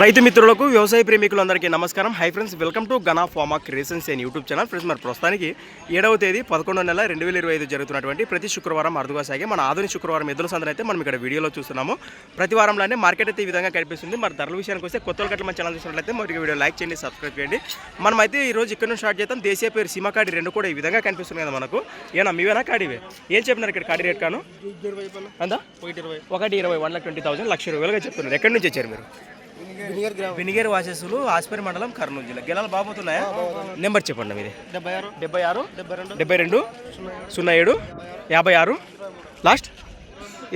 రైతు మిత్రులకు వ్యవసాయ ప్రేమికులందరికీ నమస్కారం. Hi friends welcome to Gana pharma creations and YouTube channel friends మరి ప్రస్తుతానికి ఏడవ తేదీ పదకొండో నెల రెండు వేల ఇరవై ఐదు జరుగుతున్నటువంటి ప్రతి శుక్రవారం అరుదుగా సాగే మన ఆధునిక శుక్రవారం ఎద్దుల సందన అయితే మనం ఇక్కడ వీడియోలో చూస్తున్నాము. ప్రతి వారంలోనే మార్కెట్ అయితే ఈ విధంగా కనిపిస్తుంది. మరి ధరల విషయానికి వస్తే కొత్త గట్ల మన ఛానల్ చూసినట్లయితే మొదటి వీడియో లైక్ చేయండి సబ్స్క్రైబ్ చేయండి. మనం అయితే ఈ రోజు ఇక్కడ నుంచి స్టార్ట్ చేద్దాం. దేశీయ పేరు సీమకాడి రెండు కూడా ఈ విధంగా కనిపిస్తుంది కదా మనకు. ఏనా మీవేనా కాడివే ఏం చెప్పినారు ఇక్కడ కాడి రేట్ కాను? అందా? ఒకటి ఇరవై. వన్ లాక్ ట్వంటీ థౌసండ్ లక్ష రూపాయలుగా చెప్తున్నారు. ఎక్కడి నుంచి వచ్చారు మీరు? వినిగర్ వాసెస్లు ఆస్పరి మండలం కర్నూలు జిల్లా. గెలాలు బాగుతున్నాయా నెంబర్ చెప్పండి మీది. డెబ్బై ఆరు. డెబ్బై ఆరు. డెబ్బై రెండు. సున్నా ఏడు. యాభై ఆరు. లాస్ట్.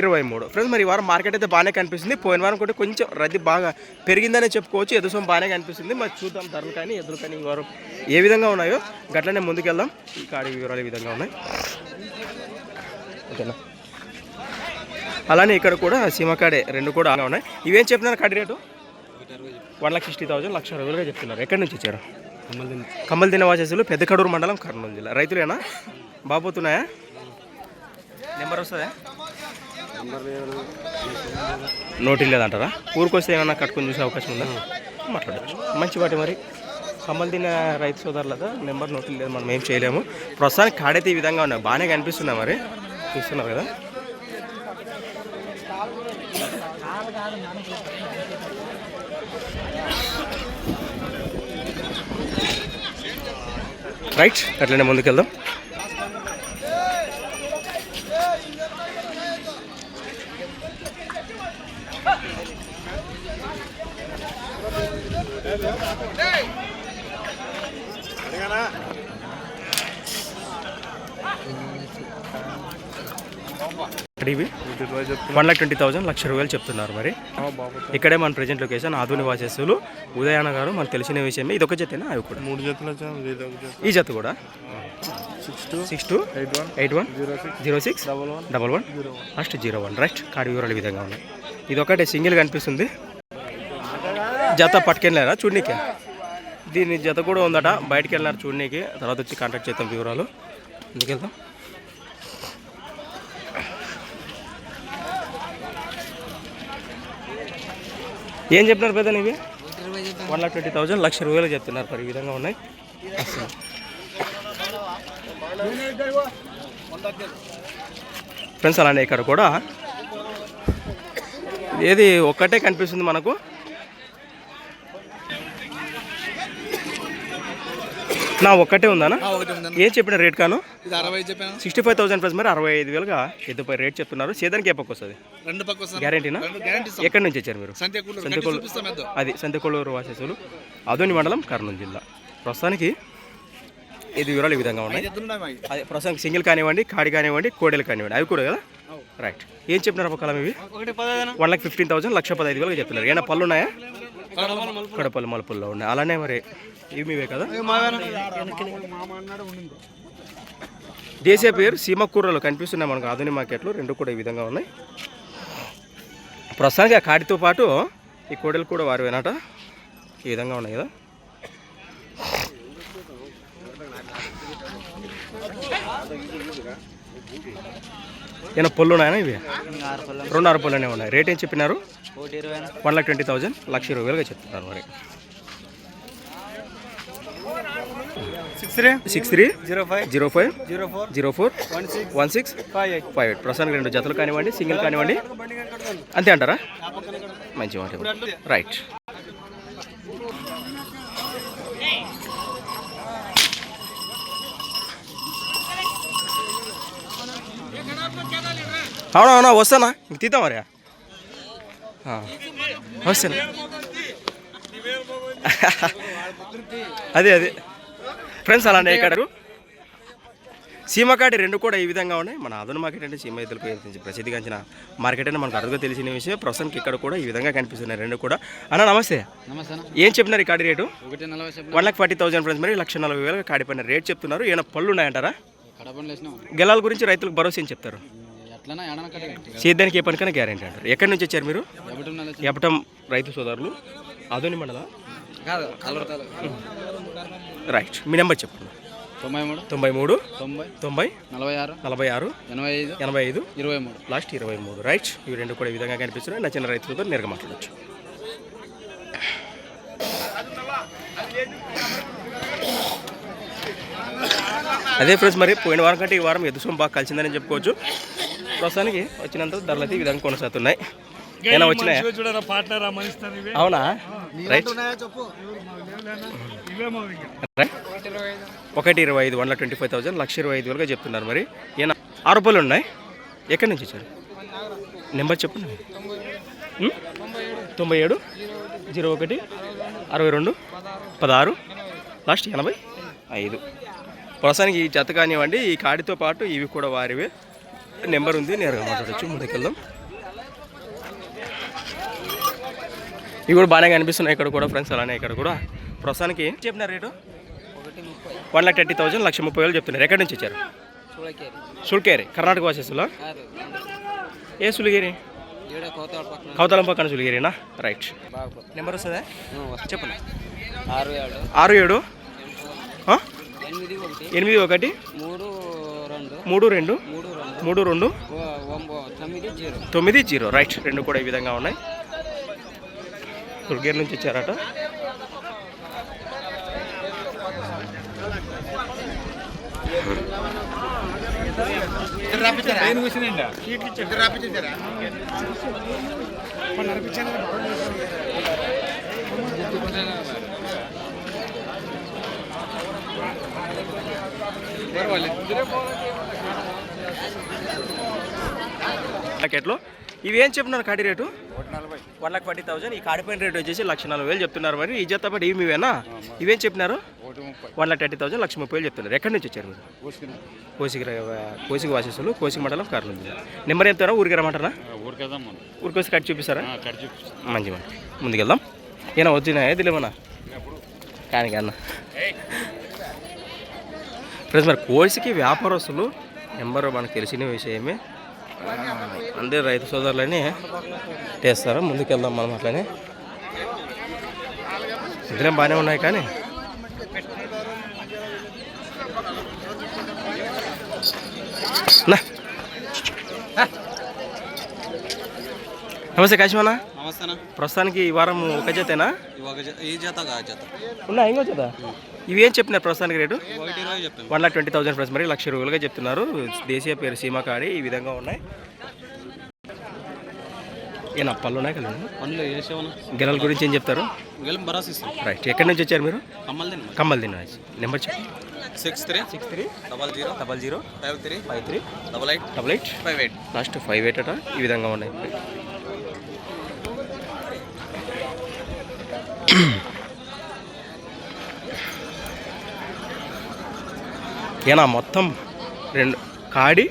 ఇరవై మూడు. ఫ్రెండ్స్ మరి ఈ వారం మార్కెట్ అయితే బాగానే కనిపిస్తుంది. పోయిన వారం కూడా కొంచెం రద్దీ బాగా పెరిగిందనే చెప్పుకోవచ్చు. ఎదుసం బాగానే కనిపిస్తుంది. మరి చూద్దాం ధరలు కానీ ఎదురు కానీ ఈ వారం ఏ విధంగా ఉన్నాయో. గట్లనే ముందుకెళ్దాం. ఈ కాడి వివరాలు ఈ విధంగా ఉన్నాయి. ఓకేనా? అలానే ఇక్కడ కూడా సీమకాడే రెండు కూడా ఉన్నాయి. ఇవేం చెప్పినారు కాడి rate? One lakh sixty thousand లక్ష రూపాయలుగా చెప్తున్నారు. ఎక్కడి నుంచి వచ్చారు? కమ్మల్ దిన వాసేసులు పెద్ద కడూరు మండలం కర్నూలు జిల్లా. రైతులేనా? బాగుపోతున్నాయా నెంబర్ వస్తుందా? నోటి లేదంటారా? ఊరికొస్తే ఏమైనా కట్టుకొని చూసే అవకాశం ఉందా? మాట్లాడచ్చు. మంచి వాటి మరి. కమ్మల్ తిన్న రైతు సోదరులదా? నెంబర్ నోటి లేదు మనం ఏం చేయలేము. ప్రస్తుతానికి కాడైతే ఈ విధంగా ఉన్నాయి. బాగానే కనిపిస్తున్నాయి మరి. చూస్తున్నారు కదా? రైట్ అట్లనే ముందుకెళ్దాం. వెళ్దాం ఇవి వన్ లాక్ ట్వంటీ థౌసండ్ లక్ష రూపాయలు చెప్తున్నారు మరి. ఇక్కడే మన ప్రజెంట్ లొకేషన్ ఆధునిక వాసస్సులు ఉదయాన గారు మనకు తెలిసిన విషయమే. ఇది ఒక జతేనా? అవి కూడా. మూడు జతలు ఈ జత కూడా? Six two. Eight one. Zero six. Double one. Last zero one. Right card వివరాలు విధంగా ఉన్నాయి. ఇది ఒకటే సింగిల్ కనిపిస్తుంది. జత పట్టుకెళ్ళారా చూడనీకి? దీని జత కూడా ఉందట. బయటికి వెళ్ళినారు చూడనీకి. తర్వాత వచ్చి కాంటాక్ట్ చేద్దాం వివరాలు. ఎందుకెళ్దాం ఏం చెప్పినారు పెద్ద ఇవి వన్ లాక్ ట్వంటీ థౌసండ్ లక్ష రూపాయలు చెప్తున్నారు మరి ఈ విధంగా ఉన్నాయి. ఫ్రెండ్స్ అలానే ఇక్కడ కూడా ఏది ఒక్కటే కనిపిస్తుంది మనకు. నా ఒక్కటే ఉందానా? ఒకటి ఉందన్న. ఏం చెప్పిన రేట్ కాను? ఇది అరవై చెప్పాను. సిక్స్టీ ఫైవ్ థౌసండ్ ప్లస్ మరి అరవై ఐదు వేలుగా ఎద్దుపై రేట్ చెప్తున్నారు. సేదానికి ఏ పక్క వస్తుంది? రెండు పక్క వస్తాను గ్యారంటీనా రెండు గ్యారంటీ ఎక్కడి నుంచి వచ్చారు మీరు? అది సంతకొల్లూరు వాసేసులు. అదోని మండలం కర్నూలు జిల్లా. ప్రస్తుతానికి ఇది వివరాలు ఈ విధంగా ఉన్నాయి. అదే ప్రస్తుతానికి సింగిల్ కానివ్వండి కాడి కానివ్వండి కోడెలు కానివ్వండి అవి కూడా కదా? రైట్ ఏం చెప్పినారు ఒక కలం ఇవి one lakh fifteen thousand lakh పదహైదు వేలుగా చెప్తున్నారు ఏమైనా పళ్ళు ఉన్నాయా? కడపల్లి మలుపుల్లో ఉన్నాయి. అలానే మరి ఇవి మీవే కదా దేశీయ పేరు సీమకూరలు కనిపిస్తున్నాయి మనకు ఆధునిక మార్కెట్లో రెండు కూడా ఈ విధంగా ఉన్నాయి. ప్రస్తుతానికి ఆ కాడితో పాటు ఈ కోడలు కూడా వారివేనట. ఈ విధంగా ఉన్నాయి కదా? ఏమైనా పళ్ళు ఉన్నాయా ఇవి? రెండు ఆరు పళ్ళనే ఉన్నాయి. రేట్ ఏం చెప్పినారు? వన్ లాక్ ట్వంటీ థౌసండ్ లక్ష ఇరవై వేలుగా చెప్తున్నారు మరి. Six three six three zero five zero five zero four zero four one six one six five eight. Five eight. ప్రస్తుతానికి రెండు జతలు కానివ్వండి సింగిల్ కానివ్వండి. అంతే అంటారా? మంచి మాట. రైట్. అవునా అవునా వస్తానా? ఇంక తీద్దాం మరి. వస్తాను. అదే అదే. ఫ్రెండ్స్ అలానే ఇక్కడ సీమకాడి రెండు కూడా ఈ విధంగా ఉన్నాయి. మన అదన మార్కెట్ అంటే సీమ ఎద్దుల పేరు నుంచి ప్రసిద్ధిగాంచిన మార్కెట్ అని మనకు అరుదుగా తెలిసిన విషయం. ప్రస్తుతానికి ఇక్కడ కూడా ఈ విధంగా కనిపిస్తున్నాయి రెండు కూడా. అన్న నమస్తే. నమస్తే ఏం చెప్పినారు ఈ కాడి rate? One lakh forty thousand friends మరి లక్ష నలభై వేలు కాడి పైన రేట్ చెప్తున్నారు. ఏమైనా పళ్ళు ఉన్నాయంటారా? గెలాల గురించి రైతులకు భరోసా ఏం చెప్తారు? సేద్యానికి ఏ పనికైనా గ్యారెంటీ అంటారు. ఎక్కడి నుంచి వచ్చారు మీరు? ఎపటం రైతు సోదరులు. అదోని మండల. రైట్ మీ నెంబర్ చెప్పండి. తొంభై మూడు. తొంభై మూడు. తొంభై. తొంభై. నలభై ఆరు. నలభై ఆరు. ఎనభై ఐదు. ఎనభై ఐదు. ఇరవై మూడు. లాస్ట్ ఇరవై మూడు. రైట్ ఇవి రెండు కూడా ఈ విధంగా కనిపిస్తున్నాయి. నచ్చిన రైతులతో నేరుగా మాట్లాడచ్చు. అదే ఫ్రెండ్స్ మరి పోయిన వారం కంటే ఈ వారం ఎద్దు సొమ్ము బాగా కలిసిందని చెప్పుకోవచ్చు. ప్రస్తుతానికి వచ్చినంత ధరలు అయితే ఈ విధంగా కొనసాగుతున్నాయి. ఏమైనా వచ్చినాయా? చూడరా పార్ట్నర్ అవునా? రైట్. ఒకటి ఇరవై ఐదు one lakh twenty five thousand లక్ష ఇరవై ఐదు వేలుగా చెప్తున్నారు మరి. ఏనా? ఆరు రూపాయలు ఉన్నాయి? ఎక్కడి నుంచి వచ్చారు? నెంబర్ చెప్పండి? తొంభై ఏడు జీరో ఒకటి అరవై రెండు పదహారు లాస్ట్ ఎనభై ఐదు. ప్రస్తుతానికి ఈ జత కానివ్వండి ఈ కాడితో పాటు ఇవి కూడా వారివే. నెంబర్ ఉంది నేరుగా మాట్లాడచ్చు ముందుకెళ్దాం. ఇవి కూడా బాగానే కనిపిస్తున్నాయి. ఇక్కడ కూడా ఫ్రెండ్స్ అలానే ఇక్కడ కూడా. ప్రస్తుతానికి చెప్పిన rate? One lakh thirty thousand లక్ష ముప్పై వేలు చెప్తున్నారు. ఎక్కడి నుంచి వచ్చారు? సుల్కేరి కర్ణాటక వాసేసులో? ఏ సులిగిరి కౌతలం పక్కన సులిగిరినా రైట్. నెంబర్ వస్తుందా? చెప్పండి ఆరు ఏడు. ఆరు ఏడు? ఎనిమిది ఒకటి. మూడు రెండు. మూడు రెండు? తొమ్మిది జీరో. రైట్. రెండు కూడా ఈ విధంగా ఉన్నాయి. దుర్గేర్ నుంచి వచ్చారట. ప్యాకెట్లో ఇవి ఏం చెప్తున్నారు కాడి rate? One lakh forty thousand. ఈ కాడిపోయిన రేట్ వచ్చేసి లక్ష నలభై వేలు చెప్తున్నారు మరి. ఈ జత పాటు ఇవి ఇవేనా ఇవేం చెప్పినారు? వన్ లాక్ థర్టీ థౌసండ్ లక్ష ముప్పై వేలు చెప్తున్నారు. ఎక్కడి నుంచి వచ్చారు మీరు? కోసికి కోసికి వాసేసులు కోసికి మండలం కార్లు నెంబర్ చెప్తారా? ఊరికి రమ్మంటారా? ఊరికి వచ్చి కట్ చూపిస్తారా? మంచి మాట. ముందుకెళ్దాం ఏనా వచ్చినా దిలేమన్నా కానీ కన్నా ఫ్రెండ్స్ మరి కోసికి వ్యాపారస్తులు నెంబర్ మనకు తెలిసిన విషయమే. అంటే రైతు సోదరులని చేస్తారు? ముందుకెళ్దాం మనం అట్లనే. ఇద్దరం బాగానే ఉన్నాయి కానీ. నమస్తే కాశీమన్నా. నమస్తేనా ప్రస్తుతానికి ఈ వారం ఒక జతేనా? ఈ జత ఉన్నా ఇంకో జత? ఇవి ఏం చెప్పినారు ప్రస్తుతానికి rate? One lakh twenty thousand plus మరి లక్ష రూపాయలుగా చెప్తున్నారు. దేశీయ పేరు సీమా కాడి ఈ విధంగా ఉన్నాయి. ఏ నప్పళ్ళు ఉన్నాయి కదా? పనులు వేసేవనా గిరల గురించి ఏం చెప్తారు? రైట్. ఎక్కడి నుంచి వచ్చారు మీరు? కమ్మల్ తిన్న కమ్మల్ తిన్న నెంబర్ చెప్పి. Six three. Six three. Double zero. Double zero. Five three. Five three. Double eight. Double eight. Five eight. Last five eight అట. ఈ విధంగా ఉన్నాయి. ఏనా మొత్తం రెండు కాడి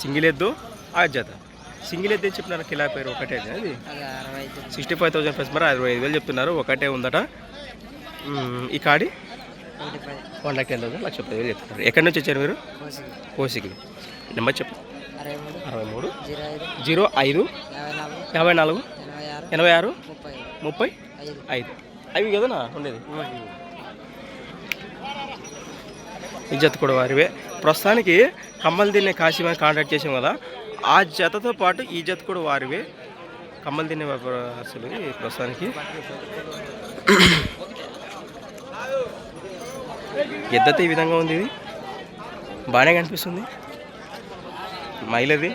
సింగిల్ ఎద్దు ఆ జత సింగిల్ ఎద్దు చెప్పినారు కిలా పేరు ఒకటే అది? సిక్స్టీ ఫైవ్ థౌసండ్ ప్లస్ మరి అరవై ఐదు వేలు చెప్తున్నారు ఒకటే ఉందట. ఈ కాడి? వన్ లాక్ టెన్ థౌసండ్ లక్ష పది వేలు చెప్తున్నారు. ఎక్కడి నుంచి వచ్చారు మీరు? కోసికి నెంబర్ చెప్పు. అరవై మూడు. జీరో ఐదు. యాభై నాలుగు. ఎనభై ఆరు. ముప్పై. ఐదు. అవి కదనా? ఉండేది. ఈ జత కూడా వారివే. ప్రస్తుతానికి కమ్మలు కాశీ కాశీమని కాంటాక్ట్ చేసాం కదా. ఆ జతతో పాటు ఈ జత కూడా వారివే. కమ్మలు తినే వ్యాపారస్తులు ప్రస్తుతానికి. ఎద్దత ఈ విధంగా ఉంది ఇది. బాగానే కనిపిస్తుంది. మైలది.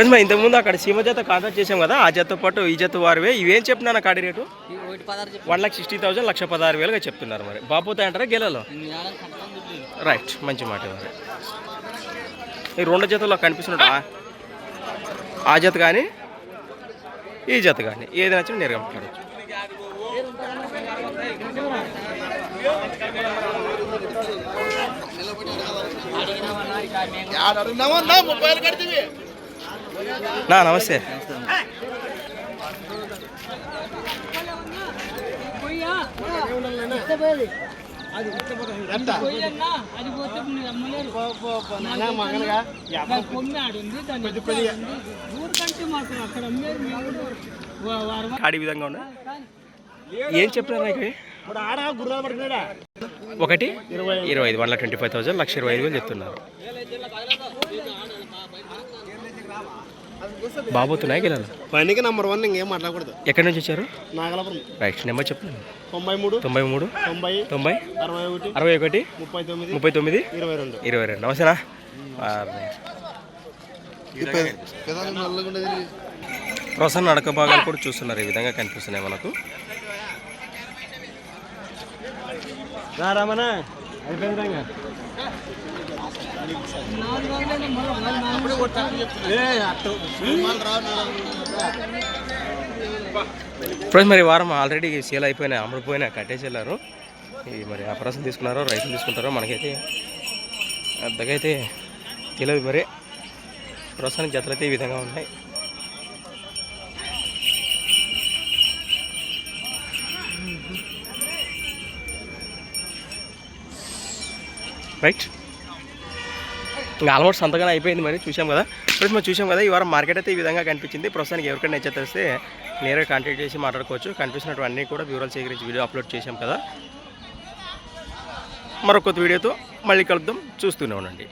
ఫ్రెండ్స్ మరి ఇంతకుముందు అక్కడ సీమ జత కాంటాక్ట్ చేసాం కదా ఆ జత పాటు ఈ జత వారివే. ఇవేం చెప్తున్నాను కాడి rate? One lakh sixty thousand లక్ష పదహారు వేలుగా చెప్తున్నారు మరి. బాపోతాయి అంటారా గెలలో? రైట్ మంచి మాట మరి. ఈ రెండు జతల్లో కనిపిస్తున్నట్టు ఆ- జత కానీ ఈ జత కానీ ఏది నచ్చినా నేరుగా మాట్లాడచ్చు. నా నమస్తే. కాడి విధంగా ఉన్నా ఏం చెప్తున్నారు నాకు? ఒకటి? ఇరవై ఐదు. వన్ ట్వంటీ ఫైవ్ థౌసండ్ లక్ష ఇరవై ఐదు వేలు చెప్తున్నారు. బాబోతున్నాయి గిలాలు పనికి నంబర్ వన్ ఇంకేం మాట్లాడకూడదు. ఎక్కడి నుంచి వచ్చారు? నాగలాపురం. రైట్ నెంబర్ చెప్పండి. తొంభై మూడు తొంభై మూడు తొంభై తొంభై అరవై ఒకటి అరవై ఒకటి ముప్పై తొమ్మిది ముప్పై తొమ్మిది ఇరవై రెండు ఇరవై రెండు నమస్తేనా ప్రసన్న నడక భాగాలు కూడా చూస్తున్నారు. ఈ విధంగా కనిపిస్తున్నాయి మనకు. రామనా అయిపోయింది ఫ్రెండ్స్ మరి వారం ఆల్రెడీ సేల్ అయిపోయినాయి అమ్ముడుపోయినాయి కట్టేసి వెళ్ళారు. ఇవి మరి ఆ తీసుకున్నారో రైతులు తీసుకుంటారో మనకైతే అంతకైతే తెలియదు మరి. ప్రస్తుతానికి జతలు అయితే ఈ విధంగా ఉన్నాయి. రైట్. ఇంకా ఆల్మోస్ట్ సంతగానే అయిపోయింది మరి చూసాం కదా. ఫ్రెండ్స్ మనం చూసాం కదా ఈ వారం మార్కెట్ అయితే ఈ విధంగా కనిపించింది. ప్రస్తుతానికి ఎవరికైనా నచ్చే తెలిస్తే నేరుగా కాంటాక్ట్ చేసి మాట్లాడుకోవచ్చు. కనిపిస్తున్నటువంటి కూడా వివరాలు సేకరించి వీడియో అప్లోడ్ చేశాం కదా. మరొక వీడియోతో మళ్ళీ కలుద్దాం. చూస్తూనే ఉండండి.